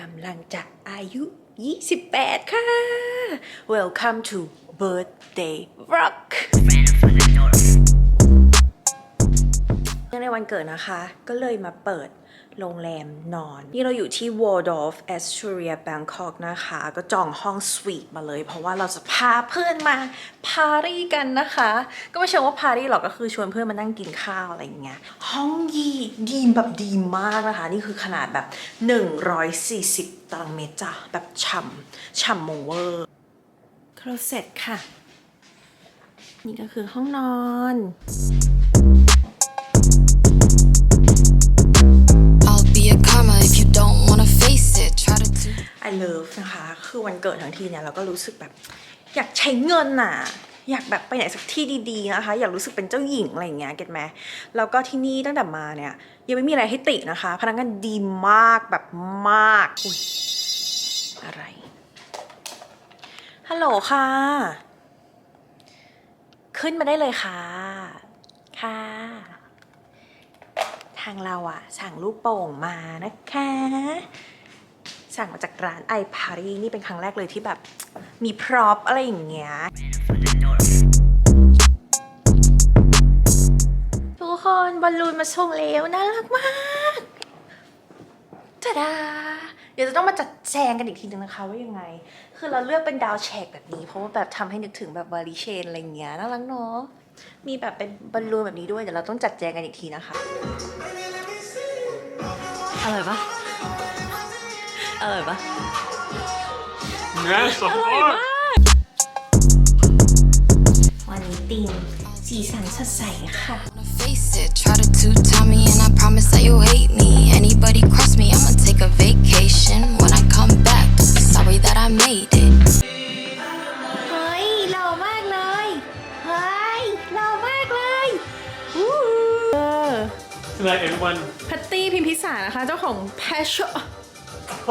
กำลังจะอายุ 28 ค่ะ Welcome to Birthday Rock เนื่องในวันเกิดนะคะ ก็เลยมาเปิดโรงแรมนอน นี่เราอยู่ที่ Waldorf Astoria Bangkok นะคะ ก็จองห้องสวีทมาเลย เพราะว่าเราจะพาเพื่อนมาปารีกันนะคะ ก็ไม่เชิงว่าปารีหรอกก็คือชวนเพื่อนมานั่งกินข้าวอะไรอย่างเงี้ยห้องยีดีแบบดีมากนะคะ นี่คือขนาดแบบ 140ตารางเมตรจ้ะแบบฉ่ำฉ่ำมงเวอร์ครบเสร็จค่ะ นี่ก็คือห้องนอน I love นะคะ คือวันเกิดทั้งทีเนี่ยเราก็รู้สึกแบบอยากใช้เงินน่ะ อยากแบบไปไหนสักที่ดีๆนะคะ อยากรู้สึกเป็นเจ้าหญิงอะไรอย่างเงี้ยเก็ตไหมแล้วก็ที่นี่ตั้งแต่มาเนี่ยยังไม่มีอะไรให้ตินะคะ พนักงานดีมากแบบมากอุ้ยอะไร ฮัลโหลค่ะ ขึ้นมาได้เลยค่ะ ค่ะ ทางเราอะสั่งลูกโป่งมานะคะ สั่งมาจากร้านไอพารีนี่เป็นครั้งแรกเลยที่แบบมีพร็อพอะไรอย่างเงี้ยทุกคนบอลลูนมาส่งแล้วน่ารักมากตาดาเดี๋ยวจะต้องมาจัดแจงกันอีกทีนึงนะคะว่ายังไง คือเราเลือกเป็นดาวแฉกแบบนี้ เพราะว่าแบบทำให้นึกถึงแบบวาริเชนอะไรเงี้ยน่ารักเนาะมีแบบเป็นบอลลูนแบบนี้ด้วยเดี๋ยวเราต้องจัดแจงกันอีกทีนะคะอร่อยปะ ร่อยปะ Yes, of course. วันนี้ตีมสีสันสดใสค่ะ Wanna face it. Try to two-time me and I promise that you'll hate me. Anybody cross me, I'ma take a vacation. When I come back, don't be sorry that I made it. เฮ้ยหล่อมากเลย เฮ้ยหล่อมากเลยอู้เออ Tonight, everyone. แพตตี้พิมพิสารนะคะ เจ้าของ Passion โห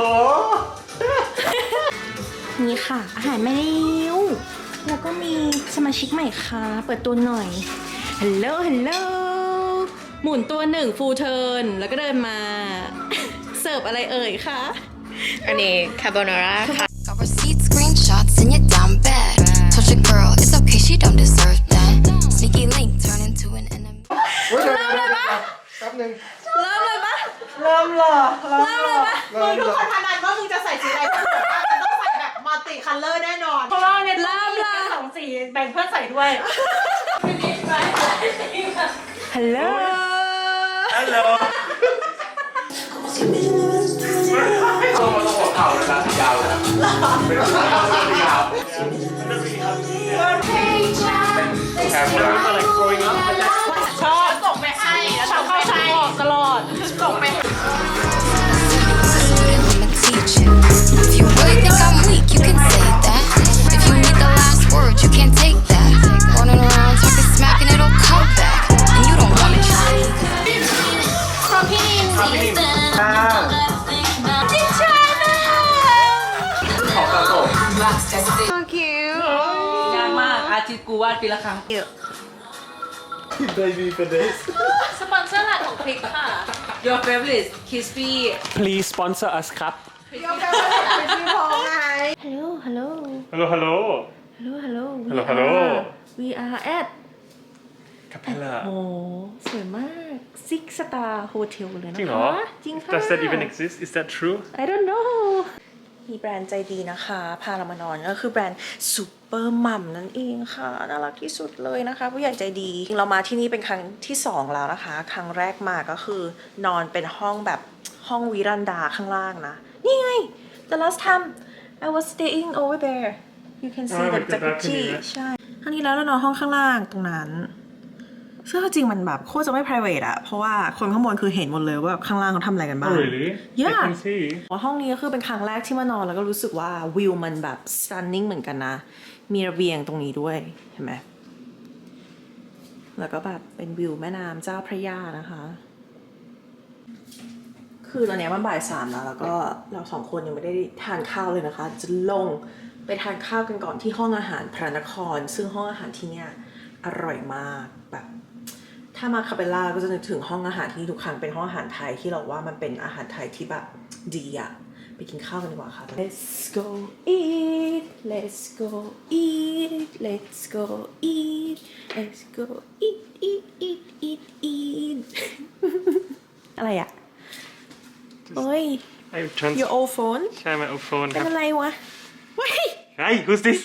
นี่ค่ะ อาหารแมวแล้วก็มีสมาชิกใหม่ค่ะ เปิดตัวหน่อย ฮัลโหล ฮัลโหล หมุนตัวหนึ่งฟูเทิร์น แล้วก็เดินมา เสิร์ฟอะไรเอ่ยคะ อันนี้คาโบนาร่าค่ะ เพื่อนใส่ด้วยฮัลโหล Hello. ต้องมาต้องหัวเข่าเลยนะสียาวเลยนะเป็นสียาวสียาวแค่คนละ like growing up ชอบส่งไปให้แล้วชอบเข้าใจออกตลอดส่งไป Student, I'ma teach you. If you really think I'm weak, you can say วาดปีละครั้ง baby for this สปอนเซอร์หลักของคลิปค่ะ Your favorite crispy Please sponsor us ครับฮัลโหลฮัลโหล Hello Hello ฮัลโหลฮัลโหล Hello, hello. We are at Capella โอ้สวยมาก Six Star Hotel เลยนะคะจริงเหรอจริงค่ะ Does that even exist Is that true I don't know มีแบรนด์ใจดีนะคะ พาเรามานอนก็คือแบรนด์ซูเปอร์มัมนั่นเองค่ะน่ารักที่สุดเลยนะคะ ผู้ใหญ่ใจดีเรามาที่นี่เป็นครั้งที่สองแล้วนะคะ ครั้งแรกมาก็คือนอนเป็นห้องแบบห้องวิรันดาข้างล่างนะ นี่ไง the last time I was staying over there you can see อ่า the มันเป็น jacuzzi balcony นะใช่ครั้งนี้แล้วเรานอนห้องข้างล่างตรงนั้น ซึ่งเอาจริงมันแบบโคตรจะไม่ private อะเพราะว่าคนข้างบนคือเห็นหมดเลยว่าข้างล่างเขาทำอะไรกันบ้าง Oh really Yeah I can see ว่าห้องนี้ก็คือเป็นครั้งแรกที่มานอนแล้วก็รู้สึกว่าวิวมันแบบ stunning เหมือนกันนะ มีระเบียงตรงนี้ด้วยเห็นไหมแล้วก็แบบเป็นวิวแม่น้ำเจ้าพระยานะคะ คือตอนเนี้ยมันบ่ายสามแล้วแล้วก็เราสองคนยังไม่ได้ทานข้าวเลยนะคะ จะลงไปทานข้าวกันก่อนที่ห้องอาหารพระนคร ซึ่งห้องอาหารที่เนี่ยอร่อยมากแบบ ถ้ามาคาเปล่าก็จะนึกถึงห้องอาหารที่ทุกครั้งเป็นห้องอาหารไทยที่เราว่ามันเป็นอาหารไทยที่แบบดีอะไปกินข้าวกันดีกว่าค่ะ Let's go eat Let's go eat Let's go eat Let's go eat eat eat eat eat อะไรอะโอ้ย I'm trans your old phone ใช่ไหมโอโฟนคเป็รันบอะไรวะเว้ย Hi who's this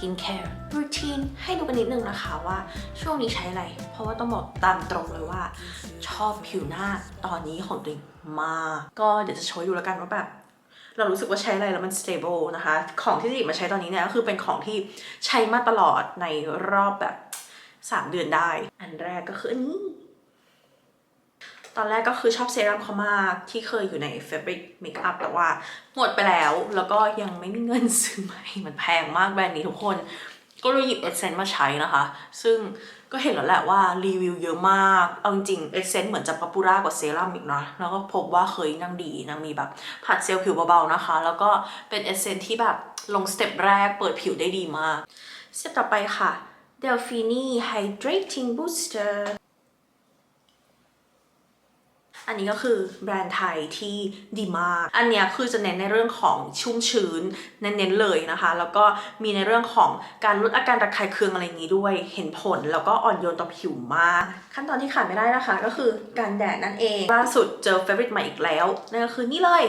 กินแคร์รูทีนให้ดูกันนิดนึงนะคะว่าช่วงนี้ใช้อะไร เพราะว่าต้องบอกตามตรงเลยว่า ชอบผิวหน้าตอนนี้ของตัวเองมากก็เดี๋ยวจะโชว์ดูแล้วกันว่าแบบเรารู้สึกว่าใช้อะไรแล้วมัน stable นะคะ ของที่จะหยิบมาใช้ตอนนี้เนี่ยก็คือเป็นของที่ใช้มาตลอดในรอบแบบ 3 เดือนได้ อันแรกก็คืออันนี้ ตอนแรกก็คือชอบเซรั่มเขามากที่เคยอยู่ใน Fabric Makeup แต่ว่าหมดไปแล้วแล้วก็ยังไม่มีเงินซื้อใหม่มันแพงมากแบรนด์นี้ทุกคน ก็เลยหยิบ Essence มาใช้นะคะ ซึ่งก็เห็นแล้วแหละว่ารีวิวเยอะมาก เอาจริง Essence เหมือนจะป๊อปปูล่ากว่าเซรั่มอีกนะแล้วก็พบว่าเคยนางดีนางมีแบบผัดเซลล์ผิวเบาๆนะคะ แล้วก็เป็น Essence ที่แบบลงสเต็ปแรกเปิดผิวได้ดีมากสเต็ปต่อไปค่ะ Delphini Hydrating Booster อันนี้ก็คือแบรนด์ไทยที่ดีมาก อันเนี้ยคือจะเน้นในเรื่องของชุ่มชื้นเน้นๆเลยนะคะ แล้วก็มีในเรื่องของการลดอาการระคายเคืองอะไรอย่างนี้ด้วย เห็นผลแล้วก็อ่อนโยนต่อผิวมาก ขั้นตอนที่ขาดไม่ได้นะคะ ก็คือการแดดนั่นเอง ล่าสุดเจอเฟ v o r i t e ใหม่อีกแล้วนั่นก็คือนี่เลย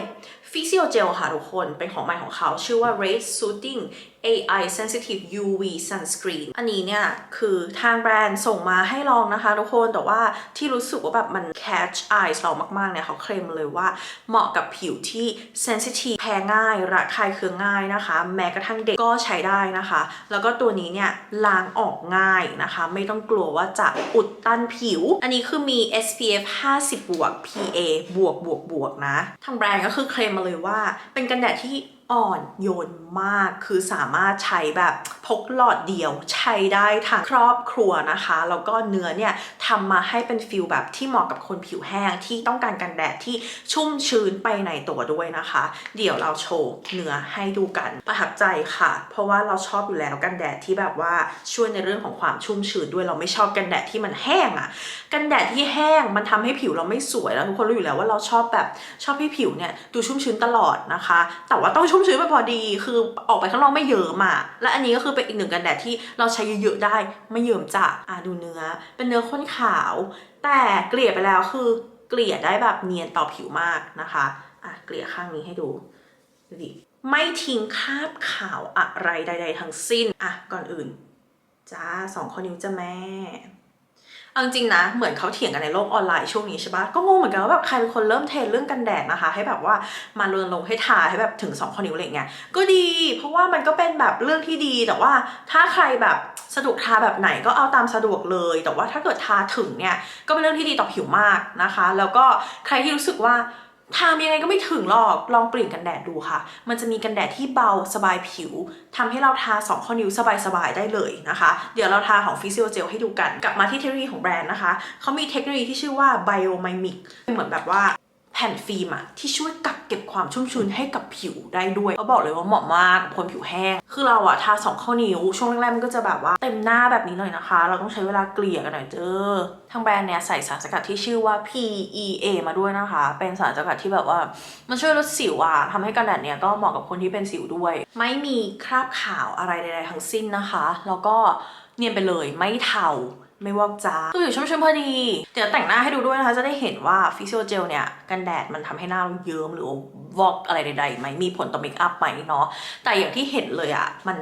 Physio Gel ค่ะทุกคน เป็นของใหม่ของเขาชื่อว่า Ray Soothing AI Sensitive UV Sunscreen อันนี้เนี่ย คือทางแบรนด์ส่งมาให้ลองนะคะทุกคนแต่ว่าที่รู้สึกว่าแบบมัน catch eyes เรามากๆเนี่ยเขาเคลมมาเลยว่าเหมาะกับผิวที่ sensitive แพ้ง่าย ระคายเคืองง่ายนะคะ แม้กระทั่งเด็กก็ใช้ได้นะคะ แล้วก็ตัวนี้เนี่ยล้างออกง่ายนะคะ ไม่ต้องกลัวว่าจะอุดตันผิว อันนี้คือมี SPF 50บวก PA บวกบวกบวกนะ ทางแบรนด์ก็คือเคลมมาเลยว่า เป็นกันแดดที่ อ่อนโยนมากคือสามารถใช้แบบพกหลอดเดียวใช้ได้ทั้งครอบครัวนะคะ แล้วก็เนื้อเนี่ยทำมาให้เป็นฟิลแบบที่เหมาะกับคนผิวแห้งที่ต้องการกันแดดที่ชุ่มชื้นไปในตัวด้วยนะคะ เดี๋ยวเราโชว์เนื้อให้ดูกันประทับใจค่ะ เพราะว่าเราชอบอยู่แล้วกันแดดที่แบบว่าช่วยในเรื่องของความชุ่มชื้นด้วยเราไม่ชอบกันแดดที่มันแห้งอะ่ะ กันแดดที่แห้งมันทำให้ผิวเราไม่สวยแล้วทุกคนรู้อยู่แล้วว่าเราชอบแบบชอบให้ผิวเนี่ยดูชุ่มชื้นตลอดนะคะ แต่ว่าต้องชุ่มชื้นไปพอดี คือออกไปข้างนอกไม่เยิ้มอะและอันนี้ก็คือเป็นอีกหนึ่งกันแดดที่เราใช้เยอะๆได้ไม่เยิ้มจ้ะอะดูเนื้อ เป็นเนื้อข้นขาว แต่เกลี่ยไปแล้วคือเกลี่ยได้แบบเนียนต่อผิวมากนะคะอะเกลี่ยข้างนี้ให้ดูดูดิไม่ทิ้งคราบขาวอะไรใด ๆ ทั้งสิ้นอะก่อนอื่นจ้าสองข้อนิ้วจ้ะแม่ เอาจริงนะ เหมือนเขาเถียงกันในโลกออนไลน์ช่วงนี้ใช่ปะก็งงเหมือนกันว่าแบบใครเป็นคนเริ่มเทรนเรื่องกันแดดนะคะ ให้แบบว่ามาเรณรงค์ให้ทาให้แบบถึง2ข้อนิ้วอะไรเงี้ยก็ดี เพราะว่ามันก็เป็นแบบเรื่องที่ดีแต่ว่าถ้าใครแบบสะดวกทาแบบไหนก็เอาตามสะดวกเลย แต่ว่าถ้าเกิดทาถึงเนี่ยก็เป็นเรื่องที่ดีต่อผิวมากนะคะ แล้วก็ใครที่รู้สึกว่า ทายังไงก็ไม่ถึงหรอก ลองเปลี่ยนกันแดดดูค่ะ มันจะมีกันแดดที่เบาสบายผิวทำให้เราทา 2 ข้อนิ้วสบายๆ ได้เลยนะคะ เดี๋ยวเราทาของฟิสิโอเจลให้ดูกัน กลับมาที่เทคโนโลยีของแบรนด์นะคะ เขามีเทคโนโลยีที่ชื่อว่าไบโอไมมิกเป็นเหมือนแบบว่า แผ่นฟิล์มอะที่ช่วยกักเก็บความชุ่มชื้นให้กับผิวได้ด้วยเขาบอกเลยว่าเหมาะมากกับคนผิวแห้ง คือเราอะทา2ข้อนิ้ว ช่วงแรกๆมันก็จะแบบว่าเต็มหน้าแบบนี้เลยนะคะ เราต้องใช้เวลาเกลี่ยกันหน่อยเจอทางแบรนด์เนี่ยใส่สารสกัดที่ชื่อว่า PEA มาด้วยนะคะ เป็นสารสกัดที่แบบว่า มันช่วยลดสิวอะทำให้กันแดดเนี่ยก็เหมาะกับคนที่เป็นสิวด้วย ไม่มีคราบขาวอะไรใดๆทั้งสิ้นนะคะ แล้วก็เนียนไปเลยไม่เทา ไม่วอกจ้าคืออยู่ชุ่มชื้นพอดี เดี๋ยวแต่งหน้าให้ดูด้วยนะคะ จะได้เห็นว่าฟิสิโอเจลเนี่ย กันแดดมันทำให้หน้าเราเยิ้มหรือวอกอะไรใดๆไหมมีผลต่อเมคอัพไหมเนาะแต่อย่างที่เห็นเลยอะมัน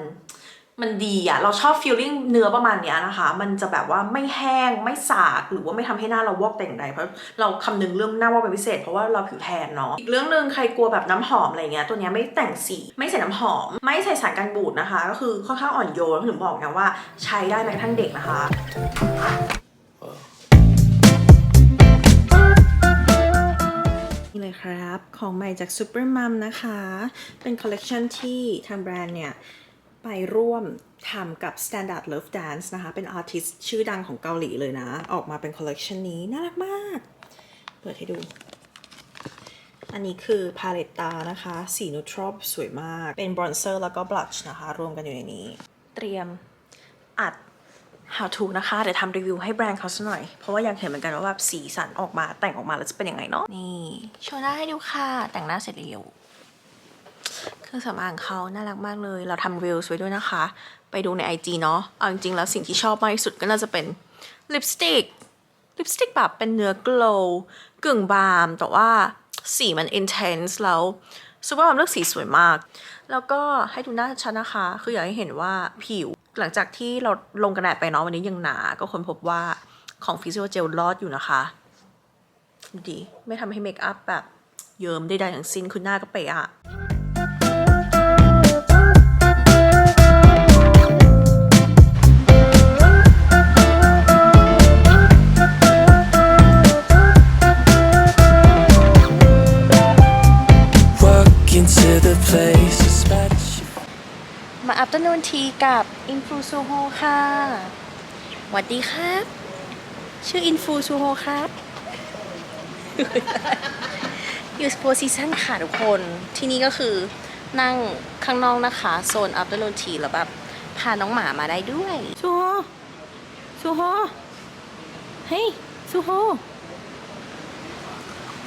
มันดีอะเราชอบฟีลลิ่งเนื้อประมาณเนี้ยนะคะ มันจะแบบว่าไม่แห้งไม่สากหรือว่าไม่ทำให้หน้าเราวอกแต่อย่างใดเพราะเราคำนึงเรื่องหน้าวอกเป็นพิเศษเพราะว่าเราผิวแทนเนาะอีกเรื่องหนึ่งใครกลัวแบบน้ำหอมอะไรเงี้ยตัวเนี้ยไม่แต่งสีไม่ใส่น้ำหอม ไม่ใส่สารกันบูดนะคะ ก็คือค่อนข้างอ่อนโยนถึงบอกไงว่าใช้ได้แม้กระทั่งเด็กนะคะนี่เลยครับ ของใหม่จาก Super Mom นะคะ เป็นคอลเลกชันที่ทางแบรนด์เนี่ย ไปร่วมทำกับ Standard Love Dance นะคะ เป็นอาร์ติสต์ชื่อดังของเกาหลีเลยนะ ออกมาเป็นคอลเลกชันนี้ น่ารักมาก เปิดให้ดู อันนี้คือพาเลตตานะคะ สีนูทรอลสวยมาก เป็นบรอนเซอร์แล้วก็บลัชนะคะ รวมกันอยู่ในนี้ เตรียมอัด how to นะคะ เดี๋ยวทำรีวิวให้แบรนด์เขาสักหน่อย เพราะว่าอยากเห็นเหมือนกันว่าแบบสีสันออกมาแต่งออกมาแล้วจะเป็นยังไงเนาะ นี่ โชว์หน้าให้ดูค่ะ แต่งหน้าเสร็จเร็ว เครื่องสำอางเขาน่ารักมากเลย เราทำรีวิวไว้ด้วยนะคะ ไปดูใน IG เนาะเอาจริงๆแล้วสิ่งที่ชอบมากที่สุดก็น่าจะเป็นลิปสติกลิปสติกแบบเป็นเนื้อ glow กึ่งบาล์มแต่ว่าสีมัน intense แล้วซูเปอร์บาล์มเลือกสีสวยมาก แล้วก็ให้ดูหน้าชัดนะคะ คืออยากให้เห็นว่าผิวหลังจากที่เราลงกระดาษไปเนาะวันนี้ยังหนา ก็ค้นพบว่าของฟิสิโอเจลรอดอยู่นะคะ ดี ไม่ทำให้เมคอัพแบบเยิ้มใดๆทั้งสิ้นคุณหน้าก็เป๊ะอะ into the place, a Spanish มาอัปเดตนทีกับอินฟูซูโฮค่ะสวัสดีครับ ชื่ออินฟูซูโฮครับ อยู่โฟซีซันค่ะทุกคน ที่นี่ก็คือนั่งข้างนอกนะคะ โซนอัปเดตนทีแล้วแบบพาน้องหมามาได้ด้วยซูโฮซูโฮเฮ้ยซูโฮ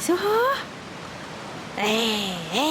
ซูโฮเอ้เอ้